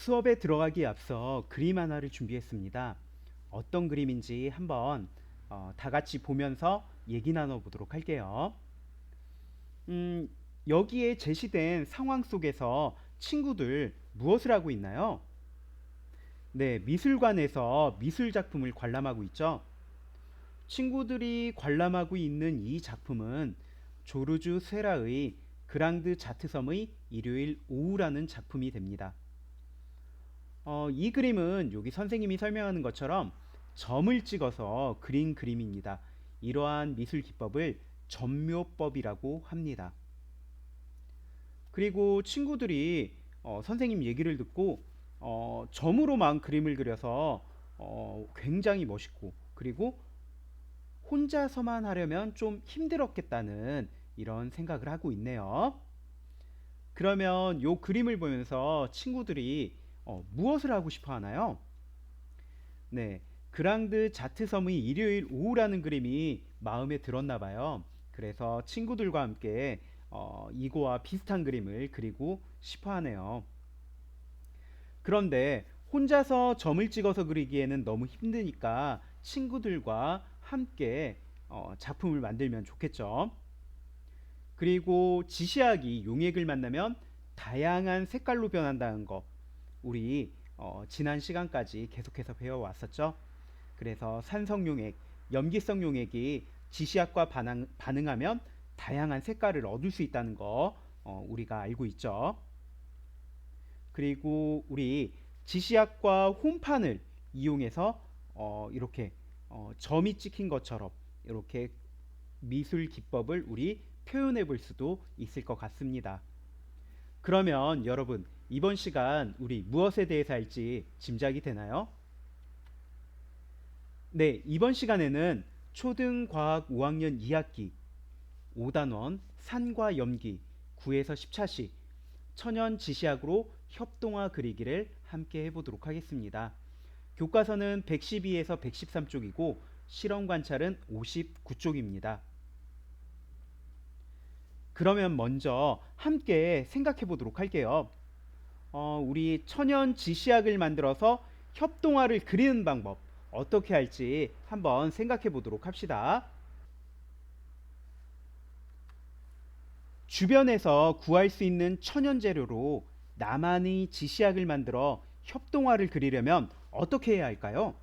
수업에 들어가기에 앞서 그림 하나를 준비했습니다. 어떤 그림인지 한번 어, 다 같이 보면서 얘기 나눠보도록 할게요. 음, 여기에 제시된 상황 속에서 친구들 무엇을 하고 있나요? 네, 미술관에서 미술 작품을 관람하고 있죠. 친구들이 관람하고 있는 이 작품은 조르주 세라의 그랑드 자트섬의 일요일 오후라는 작품이 됩니다. 어, 이 그림은 여기 선생님이 설명하는 것처럼 점을 찍어서 그린 그림입니다. 이러한 미술 기법을 점묘법이라고 합니다. 그리고 친구들이 어, 선생님 얘기를 듣고 어, 점으로만 그림을 그려서 어, 굉장히 멋있고 그리고 혼자서만 하려면 좀 힘들었겠다는 이런 생각을 하고 있네요. 그러면 요 그림을 보면서 친구들이 어, 무엇을 하고 싶어 하나요? 네, 그랑드 자트섬의 일요일 오후라는 그림이 마음에 들었나 봐요. 그래서 친구들과 함께 어, 이거와 비슷한 그림을 그리고 싶어 하네요. 그런데 혼자서 점을 찍어서 그리기에는 너무 힘드니까 친구들과 함께 어, 작품을 만들면 좋겠죠. 그리고 지시하기 용액을 만나면 다양한 색깔로 변한다는 거 우리 어, 지난 시간까지 계속해서 배워왔었죠. 그래서 산성 용액, 염기성 용액이 지시약과 반응, 반응하면 다양한 색깔을 얻을 수 있다는 거 어, 우리가 알고 있죠. 그리고 우리 지시약과 홈판을 이용해서 어, 이렇게 어, 점이 찍힌 것처럼 이렇게 미술 기법을 우리 표현해 볼 수도 있을 것 같습니다. 그러면 여러분 이번 시간 우리 무엇에 대해서 할지 짐작이 되나요? 네, 이번 시간에는 초등과학 5학년 2학기 5단원 산과 염기 9에서 10차시 천연 지시학으로 협동화 그리기를 함께 해보도록 하겠습니다. 교과서는 112에서 113쪽이고 실험 관찰은 59쪽입니다. 그러면 먼저 함께 생각해 보도록 할게요. 어, 우리 천연 지시학을 만들어서 협동화를 그리는 방법 어떻게 할지 한번 생각해 보도록 합시다. 주변에서 구할 수 있는 천연 재료로 나만의 지시학을 만들어 협동화를 그리려면 어떻게 해야 할까요?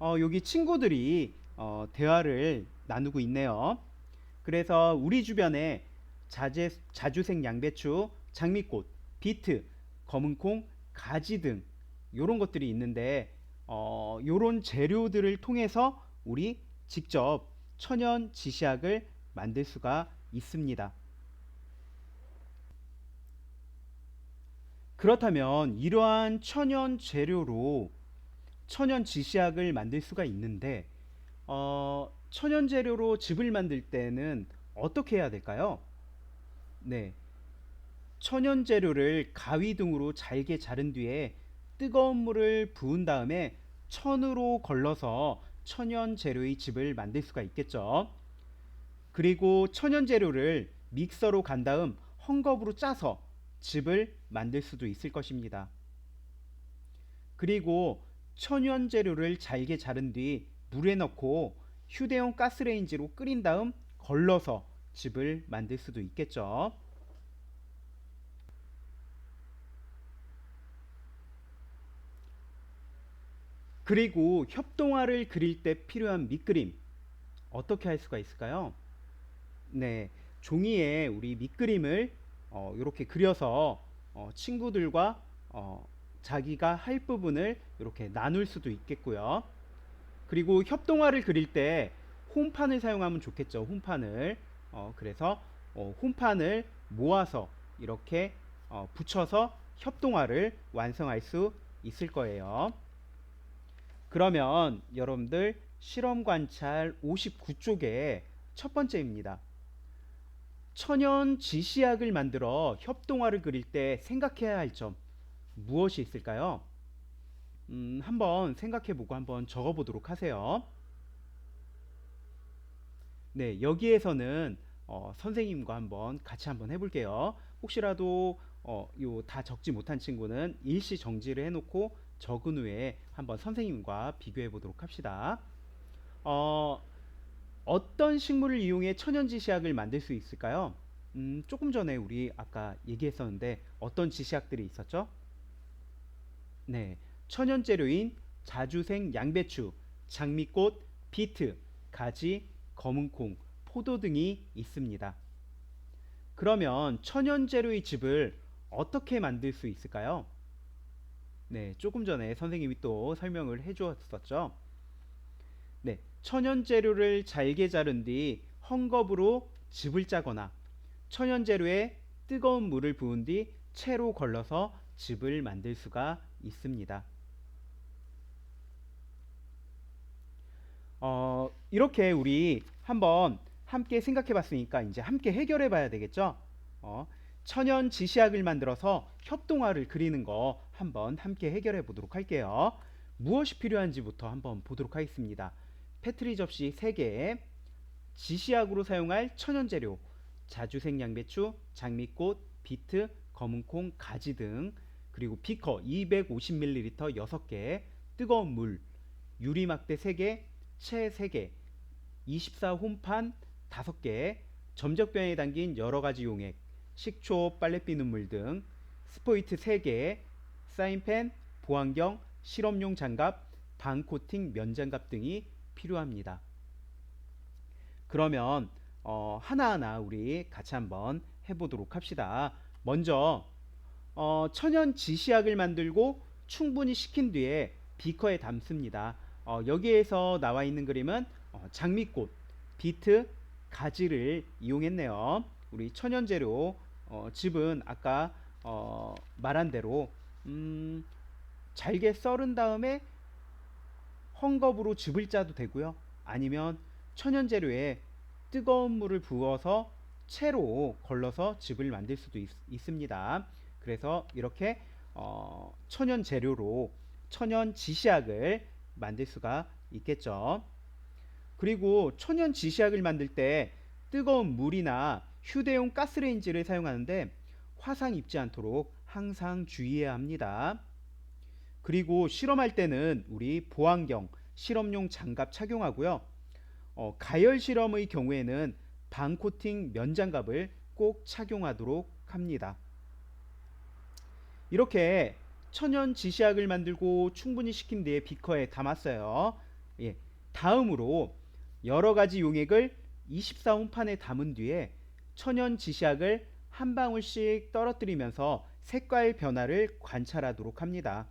어, 여기 친구들이 어, 대화를 나누고 있네요. 그래서 우리 주변에 자재, 자주색 양배추, 장미꽃, 비트, 검은콩, 가지 등 이런 것들이 있는데 어, 이런 재료들을 통해서 우리 직접 천연 지시약을 만들 수가 있습니다. 그렇다면 이러한 천연 재료로 천연 지시약을 만들 수가 있는데 어, 천연 재료로 즙을 만들 때는 어떻게 해야 될까요? 네. 천연 재료를 가위 등으로 잘게 자른 뒤에 뜨거운 물을 부은 다음에 천으로 걸러서 천연 재료의 즙을 만들 수가 있겠죠. 그리고 천연 재료를 믹서로 간 다음 헝겊으로 짜서 즙을 만들 수도 있을 것입니다. 그리고 천연 재료를 잘게 자른 뒤 물에 넣고 휴대용 가스레인지로 끓인 다음 걸러서 즙을 만들 수도 있겠죠. 그리고 협동화를 그릴 때 필요한 밑그림 어떻게 할 수가 있을까요? 네, 종이에 우리 밑그림을 어, 이렇게 그려서 어, 친구들과 어, 자기가 할 부분을 이렇게 나눌 수도 있겠고요. 그리고 협동화를 그릴 때 홈판을 사용하면 좋겠죠. 홈판을 어, 그래서 어, 홈판을 모아서 이렇게 어, 붙여서 협동화를 완성할 수 있을 거예요. 그러면 여러분들 실험 관찰 59쪽에 첫 번째입니다. 천연 지시약을 만들어 협동화를 그릴 때 생각해야 할 점 무엇이 있을까요? 음, 한번 생각해보고 한번 적어보도록 하세요. 네, 여기에서는 어, 선생님과 한번 같이 한번 해볼게요. 혹시라도 어, 요다 적지 못한 친구는 일시 정지를 해놓고 적은 후에 한번 선생님과 비교해 보도록 합시다. 어, 어떤 식물을 이용해 천연지 시약을 만들 수 있을까요? 음, 조금 전에 우리 아까 얘기했었는데 어떤 지시약들이 있었죠? 네, 천연 재료인 자주생 양배추, 장미꽃, 비트, 가지, 검은콩, 포도 등이 있습니다. 그러면 천연 재료의 즙을 어떻게 만들 수 있을까요? 네, 조금 전에 선생님이 또 설명을 해 주었었죠. 네, 천연 재료를 잘게 자른 뒤 헝겊으로 즙을 짜거나 천연 재료에 뜨거운 물을 부은 뒤 채로 걸러서 즙을 만들 수가 있습니다. 어, 이렇게 우리 한번 함께 생각해 봤으니까 이제 함께 해결해 봐야 되겠죠? 어, 천연 지시약을 만들어서 협동화를 그리는 거 한번 함께 해결해 보도록 할게요. 무엇이 필요한지부터 한번 보도록 하겠습니다. 페트리 접시 3개, 지시약으로 사용할 천연 재료, 자주생 양배추, 장미꽃, 비트, 검은콩, 가지 등 그리고 비커 250ml 6개, 뜨거운 물, 유리막대 3개, 채 3개, 24홈판 5개, 점적변에 담긴 여러 가지 용액, 식초, 빨래비 눈물 등 스포이트 3개, 사인펜, 보안경, 실험용 장갑, 반코팅 면장갑 등이 필요합니다. 그러면 어, 하나하나 우리 같이 한번 해보도록 합시다. 먼저 어, 천연 지시약을 만들고 충분히 식힌 뒤에 비커에 담습니다. 어, 여기에서 나와 있는 그림은 어, 장미꽃, 비트, 가지를 이용했네요. 우리 천연 재료 어, 즙은 아까 어, 말한 대로 음, 잘게 썰은 다음에 헝겊으로 즙을 짜도 되고요. 아니면 천연 재료에 뜨거운 물을 부어서 채로 걸러서 즙을 만들 수도 있, 습니다 그래서 이렇게 어, 천연 재료로 천연 지시약을 만들 수가 있겠죠. 그리고 천연 지시약을 만들 때 뜨거운 물이나 휴대용 가스레인지를 사용하는데 화상 입지 않도록 항상 주의해야 합니다. 그리고 실험할 때는 우리 보안경, 실험용 장갑 착용하고요. 어, 가열 실험의 경우에는 반코팅 면장갑을 꼭 착용하도록 합니다. 이렇게 천연 지시약을 만들고 충분히 식힌 뒤에 비커에 담았어요. 예, 다음으로 여러 가지 용액을 24홈판에 담은 뒤에 천연 지시약을 한 방울씩 떨어뜨리면서 색깔 변화를 관찰하도록 합니다.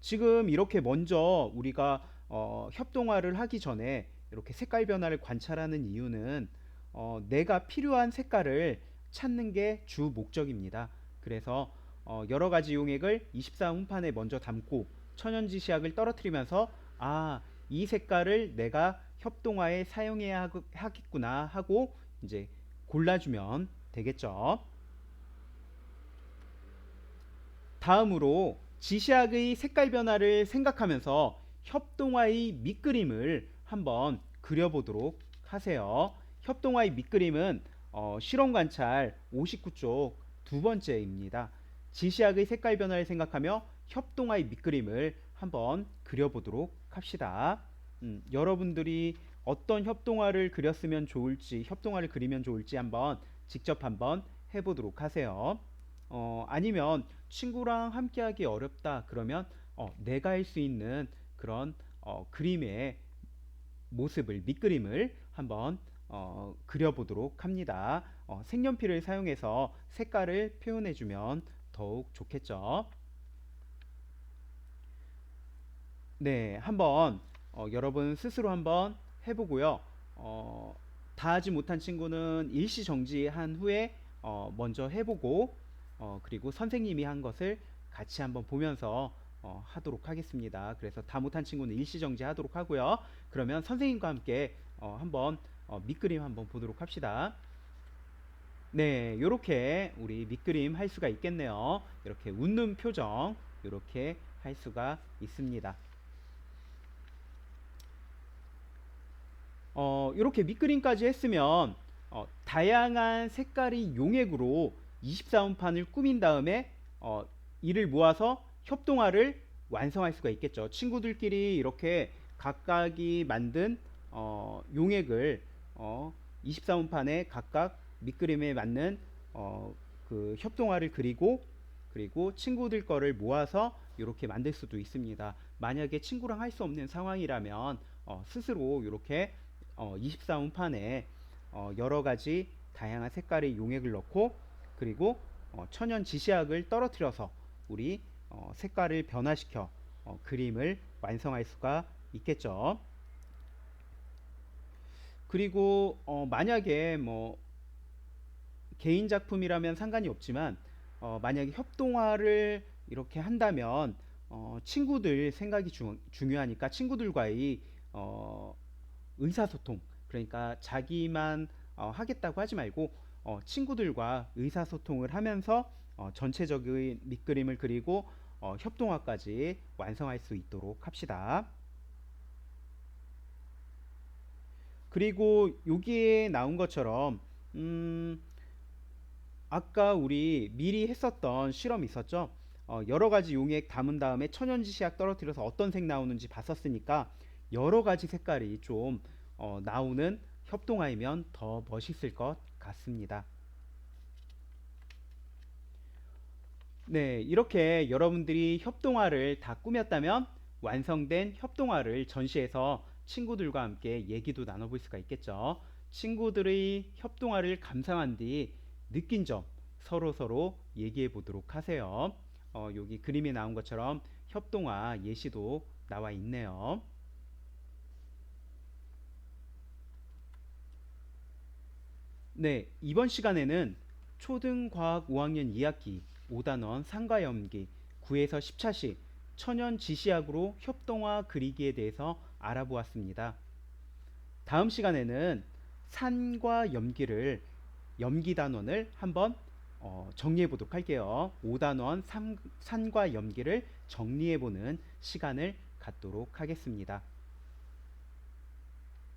지금 이렇게 먼저 우리가 어, 협동화를 하기 전에 이렇게 색깔 변화를 관찰하는 이유는 어, 내가 필요한 색깔을 찾는 게 주 목적입니다. 그래서 어, 여러 가지 용액을 24홈판에 먼저 담고 천연지 시약을 떨어뜨리면서 아, 이 색깔을 내가 협동화에 사용해야 하겠구나 하고 이제 골라주면 되겠죠. 다음으로 지시약의 색깔 변화를 생각하면서 협동화의 밑그림을 한번 그려보도록 하세요. 협동화의 밑그림은 어, 실험 관찰 59쪽 두 번째입니다. 지시약의 색깔 변화를 생각하며 협동화의 밑그림을 한번 그려보도록 합시다. 음, 여러분들이 어떤 협동화를 그렸으면 좋을지, 협동화를 그리면 좋을지 한번 직접 한번 해보도록 하세요. 어, 아니면 친구랑 함께하기 어렵다 그러면 어, 내가 할 수 있는 그런 어, 그림의 모습을 밑그림을 한번 어, 그려보도록 합니다. 어, 색연필을 사용해서 색깔을 표현해주면 더욱 좋겠죠. 네, 한번 어, 여러분 스스로 한번 해보고요. 어, 다 하지 못한 친구는 일시 정지한 후에 어, 먼저 해보고 어, 그리고 선생님이 한 것을 같이 한번 보면서 어, 하도록 하겠습니다. 그래서 다 못한 친구는 일시 정지하도록 하고요. 그러면 선생님과 함께 어, 한번 어, 밑그림 한번 보도록 합시다. 네, 이렇게 우리 밑그림 할 수가 있겠네요. 이렇게 웃는 표정 이렇게 할 수가 있습니다. 어, 이렇게 밑그림까지 했으면 어, 다양한 색깔의 용액으로 24음판을 꾸민 다음에 어, 이를 모아서 협동화를 완성할 수가 있겠죠. 친구들끼리 이렇게 각각이 만든 어, 용액을 어, 24음판에 각각 밑그림에 맞는 어, 그 협동화를 그리고 그리고 친구들 거를 모아서 이렇게 만들 수도 있습니다. 만약에 친구랑 할 수 없는 상황이라면 어, 스스로 이렇게 어, 24음판에 어, 여러 가지 다양한 색깔의 용액을 넣고 그리고 어, 천연 지시약을 떨어뜨려서 우리 어, 색깔을 변화시켜 어, 그림을 완성할 수가 있겠죠. 그리고 어, 만약에 뭐 개인 작품이라면 상관이 없지만 어, 만약에 협동화를 이렇게 한다면 어, 친구들 생각이 중, 중요하니까 친구들과의 어, 의사소통 그러니까 자기만 어, 하겠다고 하지 말고 어, 친구들과 의사소통을 하면서 어, 전체적인 밑그림을 그리고 어, 협동화까지 완성할 수 있도록 합시다. 그리고 여기에 나온 것처럼 음, 아까 우리 미리 했었던 실험 있었죠? 어, 여러 가지 용액 담은 다음에 천연지시약 떨어뜨려서 어떤 색 나오는지 봤었으니까 여러 가지 색깔이 좀 어, 나오는 협동화이면 더 멋있을 것 같습니다. 네, 이렇게 여러분들이 협동화를 다 꾸몄다면 완성된 협동화를 전시해서 친구들과 함께 얘기도 나눠볼 수가 있겠죠. 친구들의 협동화를 감상한 뒤 느낀 점 서로 서로 얘기해 보도록 하세요. 어, 여기 그림에 나온 것처럼 협동화 예시도 나와 있네요. 네, 이번 시간에는 초등과학 5학년 2학기 5단원 상가염기 9에서 10차시 천연 지시약으로 협동화 그리기에 대해서 알아보았습니다. 다음 시간에는 산과 염기를 염기 단원을 한번 어, 정리해 보도록 할게요. 5단원 산과 염기를 정리해 보는 시간을 갖도록 하겠습니다.